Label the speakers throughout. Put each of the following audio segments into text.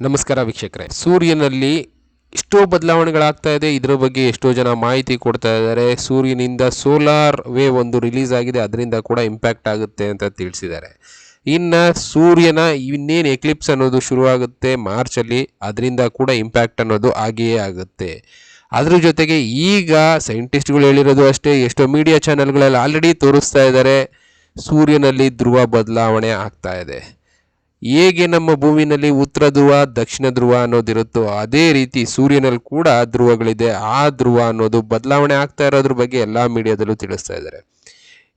Speaker 1: ನಮಸ್ಕಾರ ವೀಕ್ಷಕರೇ. ಸೂರ್ಯನಲ್ಲಿ ಎಷ್ಟೋ ಬದಲಾವಣೆಗಳಾಗ್ತಾ ಇದೆ. ಇದರ ಬಗ್ಗೆ ಎಷ್ಟೋ ಜನ ಮಾಹಿತಿ ಕೊಡ್ತಾ ಇದ್ದಾರೆ. ಸೂರ್ಯನಿಂದ ಸೋಲಾರ್ ವೇವ್ ಒಂದು ರಿಲೀಸ್ ಆಗಿದೆ. ಅದರಿಂದ ಕೂಡ ಇಂಪ್ಯಾಕ್ಟ್ ಆಗುತ್ತೆ ಅಂತ ತಿಳಿಸಿದ್ದಾರೆ. ಇನ್ನು ಸೂರ್ಯನ ಇನ್ನೇನು ಎಕ್ಲಿಪ್ಸ್ ಅನ್ನೋದು ಶುರುವಾಗುತ್ತೆ ಮಾರ್ಚಲ್ಲಿ. ಅದರಿಂದ ಕೂಡ ಇಂಪ್ಯಾಕ್ಟ್ ಅನ್ನೋದು ಆಗಿಯೇ ಆಗುತ್ತೆ. ಅದ್ರ ಜೊತೆಗೆ ಈಗ ಸೈಂಟಿಸ್ಟ್ಗಳು ಹೇಳಿರೋದು ಅಷ್ಟೇ. ಎಷ್ಟೋ ಮೀಡಿಯಾ ಚಾನೆಲ್ಗಳಲ್ಲಿ ಆಲ್ರೆಡಿ ತೋರಿಸ್ತಾ ಇದ್ದಾರೆ. ಸೂರ್ಯನಲ್ಲಿ ಧ್ರುವ ಬದಲಾವಣೆ ಆಗ್ತಾ ಇದೆ. ಹೇಗೆ ನಮ್ಮ ಭೂಮಿನಲ್ಲಿ ಉತ್ತರ ಧ್ರುವ, ದಕ್ಷಿಣ ಧ್ರುವ ಅನ್ನೋದಿರುತ್ತೋ ಅದೇ ರೀತಿ ಸೂರ್ಯನಲ್ಲಿ ಕೂಡ ಧ್ರುವಗಳಿದೆ. ಆ ಧ್ರುವ ಅನ್ನೋದು ಬದಲಾವಣೆ ಆಗ್ತಾ ಇರೋದ್ರ ಬಗ್ಗೆ ಎಲ್ಲ ಮೀಡಿಯಾದಲ್ಲೂ ತಿಳಿಸ್ತಾ ಇದ್ದಾರೆ.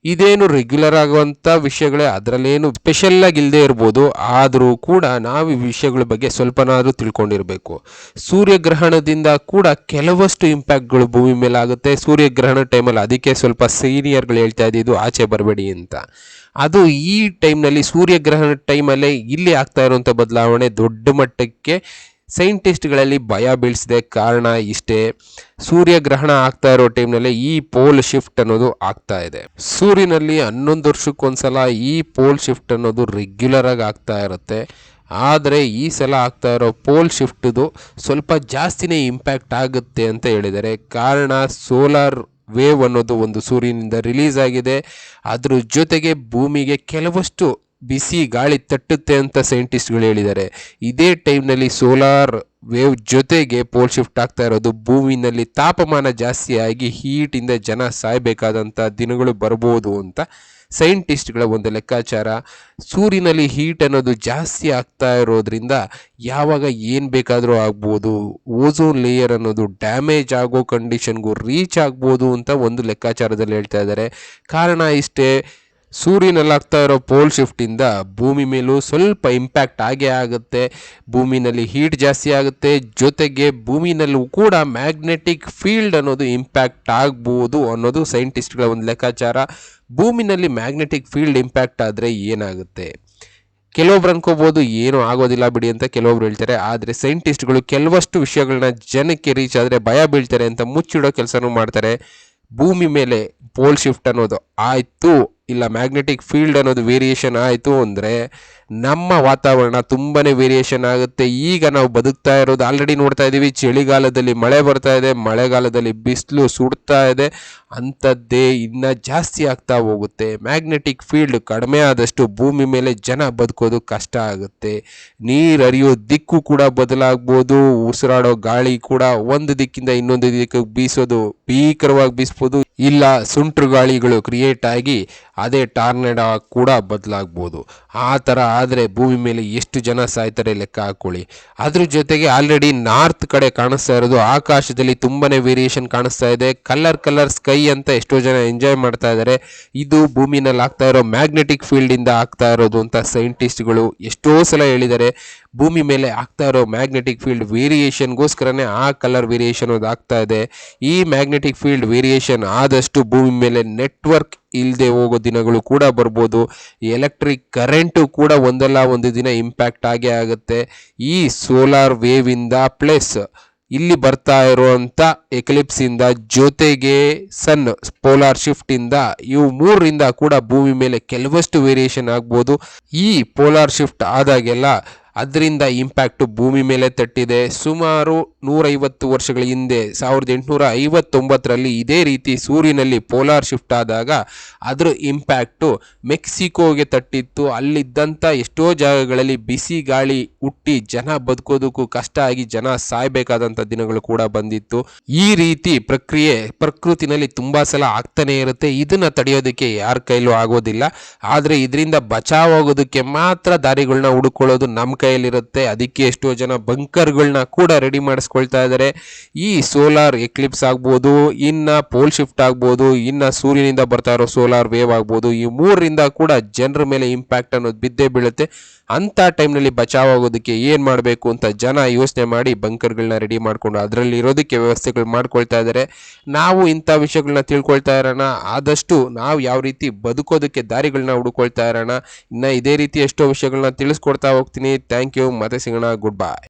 Speaker 1: ಇದೇನು ರೆಗ್ಯುಲರ್ ಆಗುವಂಥ ವಿಷಯಗಳೇ, ಅದರಲ್ಲೇನು ಸ್ಪೆಷಲ್ ಆಗಿ ಇಲ್ಲದೆ ಇರ್ಬೋದು, ಆದರೂ ಕೂಡ ನಾವು ಈ ವಿಷಯಗಳ ಬಗ್ಗೆ ಸ್ವಲ್ಪನಾದರೂ ತಿಳ್ಕೊಂಡಿರಬೇಕು. ಸೂರ್ಯಗ್ರಹಣದಿಂದ ಕೂಡ ಕೆಲವಷ್ಟು ಇಂಪ್ಯಾಕ್ಟ್ಗಳು ಭೂಮಿ ಮೇಲೆ ಆಗುತ್ತೆ ಸೂರ್ಯಗ್ರಹಣ ಟೈಮಲ್ಲಿ ಅದಕ್ಕೆ ಸ್ವಲ್ಪ ಸೀನಿಯರ್ಗಳು ಹೇಳ್ತಾ ಇದ್ದಿದ್ದು, ಆಚೆ ಬರಬೇಡಿ ಅಂತ. ಅದು ಈ ಟೈಮ್ನಲ್ಲಿ ಸೂರ್ಯಗ್ರಹಣ ಟೈಮಲ್ಲೇ ಇಲ್ಲಿ ಆಗ್ತಾ ಇರುವಂಥ ಬದಲಾವಣೆ ದೊಡ್ಡ ಮಟ್ಟಕ್ಕೆ ಸೈಂಟಿಸ್ಟ್ಗಳಲ್ಲಿ ಭಯ ಬೀಳಿಸಿದೆ ಕಾರಣ ಇಷ್ಟೇ. ಸೂರ್ಯಗ್ರಹಣ ಆಗ್ತಾ ಇರೋ ಟೈಮ್ನಲ್ಲಿ ಈ ಪೋಲ್ ಶಿಫ್ಟ್ ಅನ್ನೋದು ಆಗ್ತಾ ಇದೆ. ಸೂರ್ಯನಲ್ಲಿ ಹನ್ನೊಂದು ವರ್ಷಕ್ಕೊಂದ್ಸಲ ಈ ಪೋಲ್ ಶಿಫ್ಟ್ ಅನ್ನೋದು ರೆಗ್ಯುಲರ್ ಆಗಿ ಆಗ್ತಾ ಇರುತ್ತೆ. ಆದರೆ ಈ ಸಲ ಆಗ್ತಾ ಇರೋ ಪೋಲ್ ಶಿಫ್ಟ್ದು ಸ್ವಲ್ಪ ಜಾಸ್ತಿನೇ ಇಂಪ್ಯಾಕ್ಟ್ ಆಗುತ್ತೆ ಅಂತ ಹೇಳಿದ್ದಾರೆ. ಕಾರಣ ಸೋಲಾರ್ ವೇವ್ ಅನ್ನೋದು ಒಂದು ಸೂರ್ಯನಿಂದ ರಿಲೀಸ್ ಆಗಿದೆ. ಅದ್ರ ಜೊತೆಗೆ ಭೂಮಿಗೆ ಕೆಲವಷ್ಟು ಬಿಸಿ ಗಾಳಿ ತಟ್ಟುತ್ತೆ ಅಂತ ಸೈಂಟಿಸ್ಟ್ಗಳು ಹೇಳಿದ್ದಾರೆ. ಇದೇ ಟೈಮ್ನಲ್ಲಿ ಸೋಲಾರ್ ವೇವ್ ಜೊತೆಗೆ ಪೋಲ್ ಶಿಫ್ಟ್ ಆಗ್ತಾ ಇರೋದು ಭೂಮಿನಲ್ಲಿ ತಾಪಮಾನ ಜಾಸ್ತಿಯಾಗಿ ಹೀಟಿಂದ ಜನ ಸಾಯಬೇಕಾದಂಥ ದಿನಗಳು ಬರ್ಬೋದು ಅಂತ ಸೈಂಟಿಸ್ಟ್ಗಳ ಒಂದು ಲೆಕ್ಕಾಚಾರ. ಸೂರ್ಯನಲ್ಲಿ ಹೀಟ್ ಅನ್ನೋದು ಜಾಸ್ತಿ ಆಗ್ತಾ ಇರೋದ್ರಿಂದ ಯಾವಾಗ ಏನು ಬೇಕಾದರೂ ಆಗ್ಬೋದು. ಓಝೋನ್ ಲೇಯರ್ ಅನ್ನೋದು ಡ್ಯಾಮೇಜ್ ಆಗೋ ಕಂಡೀಷನ್ಗೂ ರೀಚ್ ಆಗ್ಬೋದು ಅಂತ ಒಂದು ಲೆಕ್ಕಾಚಾರದಲ್ಲಿ ಹೇಳ್ತಾ ಇದ್ದಾರೆ. ಕಾರಣ ಇಷ್ಟೇ ಸೂರ್ಯನಲ್ಲಿ ಆಗ್ತಾ ಇರೋ ಪೋಲ್ ಶಿಫ್ಟಿಂದ ಭೂಮಿ ಮೇಲೂ ಸ್ವಲ್ಪ ಇಂಪ್ಯಾಕ್ಟ್ ಆಗೇ ಆಗುತ್ತೆ. ಭೂಮಿನಲ್ಲಿ ಹೀಟ್ ಜಾಸ್ತಿ ಆಗುತ್ತೆ. ಜೊತೆಗೆ ಭೂಮಿನಲ್ಲೂ ಕೂಡ ಮ್ಯಾಗ್ನೆಟಿಕ್ ಫೀಲ್ಡ್ ಅನ್ನೋದು ಇಂಪ್ಯಾಕ್ಟ್ ಆಗ್ಬೋದು ಅನ್ನೋದು ಸೈಂಟಿಸ್ಟ್ಗಳ ಒಂದು ಲೆಕ್ಕಾಚಾರ. ಭೂಮಿನಲ್ಲಿ ಮ್ಯಾಗ್ನೆಟಿಕ್ ಫೀಲ್ಡ್ ಇಂಪ್ಯಾಕ್ಟ್ ಆದರೆ ಏನಾಗುತ್ತೆ? ಕೆಲವೊಬ್ರು ಅನ್ಕೋಬೋದು, ಏನೂ ಆಗೋದಿಲ್ಲ ಬಿಡಿ ಅಂತ ಕೆಲವೊಬ್ರು ಹೇಳ್ತಾರೆ. ಆದರೆ ಸೈಂಟಿಸ್ಟ್ಗಳು ಕೆಲವಷ್ಟು ವಿಷಯಗಳನ್ನ ಜನಕ್ಕೆ ರೀಚ್ ಆದರೆ ಭಯ ಬೀಳ್ತಾರೆ ಅಂತ ಮುಚ್ಚಿಡೋ ಕೆಲಸನೂ ಮಾಡ್ತಾರೆ. ಭೂಮಿ ಮೇಲೆ ಪೋಲ್ ಶಿಫ್ಟ್ ಅನ್ನೋದು ಆಯಿತು. ಇಲ್ಲ ಮ್ಯಾಗ್ನೆಟಿಕ್ ಫೀಲ್ಡ್ ಅನ್ನೋದು ವೇರಿಯೇಷನ್ ಆಯಿತು ಅಂದರೆ ನಮ್ಮ ವಾತಾವರಣ ತುಂಬಾ ವೇರಿಯೇಷನ್ ಆಗುತ್ತೆ. ಈಗ ನಾವು ಬದುಕ್ತಾ ಇರೋದು ಆಲ್ರೆಡಿ ನೋಡ್ತಾ ಇದ್ದೀವಿ. ಚಳಿಗಾಲದಲ್ಲಿ ಮಳೆ ಬರ್ತಾ ಇದೆ. ಮಳೆಗಾಲದಲ್ಲಿ ಬಿಸಿಲು ಸುಡ್ತಾ ಇದೆ. ಅಂಥದ್ದೇ ಇನ್ನ ಜಾಸ್ತಿ ಆಗ್ತಾ ಹೋಗುತ್ತೆ. ಮ್ಯಾಗ್ನೆಟಿಕ್ ಫೀಲ್ಡ್ ಕಡಿಮೆ ಆದಷ್ಟು ಭೂಮಿ ಮೇಲೆ ಜನ ಬದುಕೋದು ಕಷ್ಟ ಆಗುತ್ತೆ. ನೀರು ಹರಿಯೋ ದಿಕ್ಕು ಕೂಡ ಬದಲಾಗ್ಬೋದು. ಉಸಿರಾಡೋ ಗಾಳಿ ಕೂಡ ಒಂದು ದಿಕ್ಕಿಂದ ಇನ್ನೊಂದು ದಿಕ್ಕಿಗೆ ಬೀಸೋದು ಭೀಕರವಾಗಿ ಬೀಸ್ಬೋದು. ಇಲ್ಲ, ಸುಂಟ್ರು ಗಾಳಿಗಳು ಕ್ರಿಯೇಟ್ ಆಗಿ ಅದೇ ಟಾರ್ನೆಡೋ ಕೂಡ ಬದಲಾಗ್ಬೋದು. ಆ ಥರ ಆದರೆ ಭೂಮಿ ಮೇಲೆ ಎಷ್ಟು ಜನ ಸಾಯ್ತಾರೆ ಲೆಕ್ಕ ಹಾಕ್ಕೊಳ್ಳಿ ಅದ್ರ ಜೊತೆಗೆ ಆಲ್ರೆಡಿ ನಾರ್ತ್ ಕಡೆ ಕಾಣಿಸ್ತಾ ಇರೋದು, ಆಕಾಶದಲ್ಲಿ ತುಂಬಾನೇ ವೇರಿಯೇಷನ್ ಕಾಣಿಸ್ತಾ ಇದೆ. ಕಲರ್ ಕಲರ್ ಸ್ಕೈ ಅಂತ ಎಷ್ಟೋ ಜನ ಎಂಜಾಯ್ ಮಾಡ್ತಾ ಇದ್ದಾರೆ ಇದು ಭೂಮಿನಲ್ಲಿ ಆಗ್ತಾ ಇರೋ ಮ್ಯಾಗ್ನೆಟಿಕ್ ಫೀಲ್ಡಿಂದ ಆಗ್ತಾ ಇರೋದು ಅಂತ ಸೈಂಟಿಸ್ಟ್ಗಳು ಎಷ್ಟೋ ಸಲ ಹೇಳಿದ್ದಾರೆ. ಭೂಮಿ ಮೇಲೆ ಆಗ್ತಾ ಇರೋ ಮ್ಯಾಗ್ನೆಟಿಕ್ ಫೀಲ್ಡ್ ವೇರಿಯೇಷನ್ಗೋಸ್ಕರನೇ ಆ ಕಲರ್ ವೇರಿಯೇಷನ್ ಅದು ಆಗ್ತಾ ಇದೆ. ಈ ಮ್ಯಾಗ್ನೆಟಿಕ್ ಫೀಲ್ಡ್ ವೇರಿಯೇಷನ್ ಆದಷ್ಟು ಭೂಮಿ ಮೇಲೆ ನೆಟ್ವರ್ಕ್ ಇಲ್ಲದೆ ಹೋಗೋ ದಿನಗಳು ಕೂಡ ಬರ್ಬೋದು. ಎಲೆಕ್ಟ್ರಿಕ್ ಕರೆಂಟು ಕೂಡ ಒಂದಲ್ಲ ಒಂದು ದಿನ ಇಂಪ್ಯಾಕ್ಟ್ ಆಗೇ ಆಗುತ್ತೆ. ಈ ಸೋಲಾರ್ ವೇವಿಂದ ಪ್ಲಸ್ ಇಲ್ಲಿ ಬರ್ತಾ ಇರುವಂಥ ಎಕ್ಲಿಪ್ಸಿಂದ ಜೊತೆಗೆ ಸನ್ ಪೋಲಾರ್ ಶಿಫ್ಟಿಂದ ಇವು ಮೂರರಿಂದ ಕೂಡ ಭೂಮಿ ಮೇಲೆ ಕೆಲವಷ್ಟು ವೇರಿಯೇಷನ್ ಆಗ್ಬೋದು. ಈ ಪೋಲಾರ್ ಶಿಫ್ಟ್ ಆದಾಗೆಲ್ಲ ಅದರಿಂದ ಇಂಪ್ಯಾಕ್ಟು ಭೂಮಿ ಮೇಲೆ ತಟ್ಟಿದೆ. ಸುಮಾರು ನೂರೈವತ್ತು ವರ್ಷಗಳ ಹಿಂದೆ ಸಾವಿರದ ಎಂಟುನೂರ ಐವತ್ತೊಂಬತ್ತರಲ್ಲಿ ಇದೇ ರೀತಿ ಸೂರ್ಯನಲ್ಲಿ ಪೋಲಾರ್ ಶಿಫ್ಟ್ ಆದಾಗ ಅದರ ಇಂಪ್ಯಾಕ್ಟು ಮೆಕ್ಸಿಕೋಗೆ ತಟ್ಟಿತ್ತು. ಅಲ್ಲಿದ್ದಂಥ ಎಷ್ಟೋ ಜಾಗಗಳಲ್ಲಿ ಬಿಸಿ ಗಾಳಿ ಹುಟ್ಟಿ ಜನ ಬದುಕೋದಕ್ಕೂ ಕಷ್ಟ ಆಗಿ ಜನ ಸಾಯಬೇಕಾದಂಥ ದಿನಗಳು ಕೂಡ ಬಂದಿತ್ತು. ಈ ರೀತಿ ಪ್ರಕ್ರಿಯೆ ಪ್ರಕೃತಿನಲ್ಲಿ ತುಂಬ ಸಲ ಆಗ್ತಾನೆ ಇರುತ್ತೆ. ಇದನ್ನು ತಡೆಯೋದಕ್ಕೆ ಯಾರ ಕೈಲೂ ಆಗೋದಿಲ್ಲ. ಆದರೆ ಇದರಿಂದ ಬಚಾವಾಗೋದಕ್ಕೆ ಮಾತ್ರ ದಾರಿಗಳನ್ನ ಹುಡುಕೊಳ್ಳೋದು ನಮ್ಮ ಕೈಯಲ್ಲಿರುತ್ತೆ. ಅದಕ್ಕೆ ಎಷ್ಟೋ ಜನ ಬಂಕರ್ಗಳನ್ನ ಕೂಡ ರೆಡಿ ಮಾಡಿಸ್ಕೊಳ್ತಾ ಇದ್ದಾರೆ ಈ ಸೋಲಾರ್ ಎಕ್ಲಿಪ್ಸ್ ಆಗ್ಬೋದು, ಇನ್ನು ಪೋಲ್ ಶಿಫ್ಟ್ ಆಗ್ಬೋದು, ಇನ್ನು ಸೂರ್ಯನಿಂದ ಬರ್ತಾ ಇರೋ ಸೋಲಾರ್ ವೇವ್ ಆಗ್ಬೋದು, ಈ ಮೂರರಿಂದ ಕೂಡ ಜನರ ಮೇಲೆ ಇಂಪ್ಯಾಕ್ಟ್ ಅನ್ನೋದು ಬಿದ್ದೇ ಬೀಳುತ್ತೆ. ಅಂಥ ಟೈಮ್ನಲ್ಲಿ ಬಚಾವಾಗೋದಕ್ಕೆ ಏನು ಮಾಡಬೇಕು ಅಂತ ಜನ ಯೋಚನೆ ಮಾಡಿ ಬಂಕರ್ಗಳನ್ನ ರೆಡಿ ಮಾಡಿಕೊಂಡು ಅದರಲ್ಲಿ ಇರೋದಕ್ಕೆ ವ್ಯವಸ್ಥೆಗಳು ಮಾಡ್ಕೊಳ್ತಾ ಇದ್ದಾರೆ ನಾವು ಇಂಥ ವಿಷಯಗಳನ್ನ ತಿಳ್ಕೊಳ್ತಾ ಇರೋಣ. ಆದಷ್ಟು ನಾವು ಯಾವ ರೀತಿ ಬದುಕೋದಕ್ಕೆ ದಾರಿಗಳನ್ನ ಹುಡುಕೊಳ್ತಾ ಇರೋಣ. ಇನ್ನು ಇದೇ ರೀತಿ ಎಷ್ಟೋ ವಿಷಯಗಳನ್ನ ತಿಳಿಸ್ಕೊಡ್ತಾ ಹೋಗ್ತೀನಿ. ಥ್ಯಾಂಕ್ ಯು ಮತ್ತೆ ಸಿಗೋಣ ಗುಡ್ ಬಾಯ್